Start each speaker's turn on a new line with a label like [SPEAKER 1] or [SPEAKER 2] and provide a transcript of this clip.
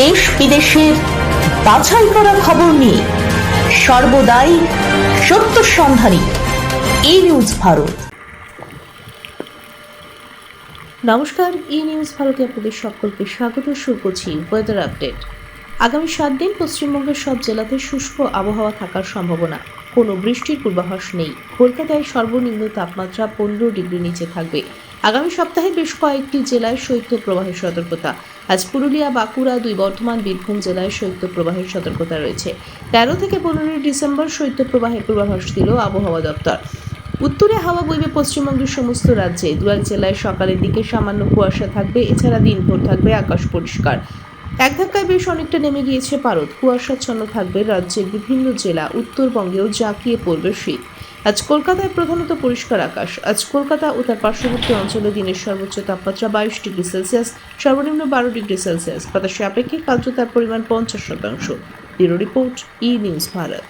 [SPEAKER 1] দেশ বিদেশের বাছাই করা খবর নিয়ে সর্বদাই সত্য সন্ধানী ই নিউজ ভারত। নমস্কার ই নিউজ ভারতে আপনাদের সকলকে স্বাগত, শুরু করছি ওয়েদার আপডেট আগামী সাত দিন পশ্চিমবঙ্গের সব জেলাতে শুষ্ক আবহাওয়া থাকার সম্ভাবনা। কোনো বৃষ্টির পূর্বাভাস নেই। কলকাতায় সর্বনিম্ন তাপমাত্রা পনেরো ডিগ্রি নিচে থাকবে। আগামী সপ্তাহে বেশ কয়েকটি জেলায় শৈত্য প্রবাহের সতর্কতা। আজ পুরুলিয়া, বাঁকুড়া, দুই বর্ধমান, বীরভূম জেলায় শৈত্য প্রবাহের সতর্কতা রয়েছে। তেরো থেকে পনেরোই ডিসেম্বর শৈত্য প্রবাহের পূর্বাভাস দিল আবহাওয়া দপ্তর। উত্তরে হাওয়া বইবে পশ্চিমবঙ্গের সমস্ত রাজ্যে। দু এক জেলায় সকালের দিকে সামান্য কুয়াশা থাকবে, এছাড়া দিনভর থাকবে আকাশ পরিষ্কার। এক ধাক্কায় বেশ অনেকটা নেমে গিয়েছে পারদ। কুয়াশাচ্ছন্ন থাকবে রাজ্যের বিভিন্ন জেলা, উত্তরবঙ্গেও জাঁকিয়ে পড়বে শীত। আজ কলকাতায় প্রধানত পরিষ্কার আকাশ। আজ কলকাতা ও তার পার্শ্ববর্তী অঞ্চলে দিনের সর্বোচ্চ তাপমাত্রা বাইশ ডিগ্রি সেলসিয়াস, সর্বনিম্ন বারো ডিগ্রি সেলসিয়াস। বাতাসে আপেক্ষিক আর্দ্রতার পরিমাণ পঞ্চাশ শতাংশ। Bureau report, E news Bharat.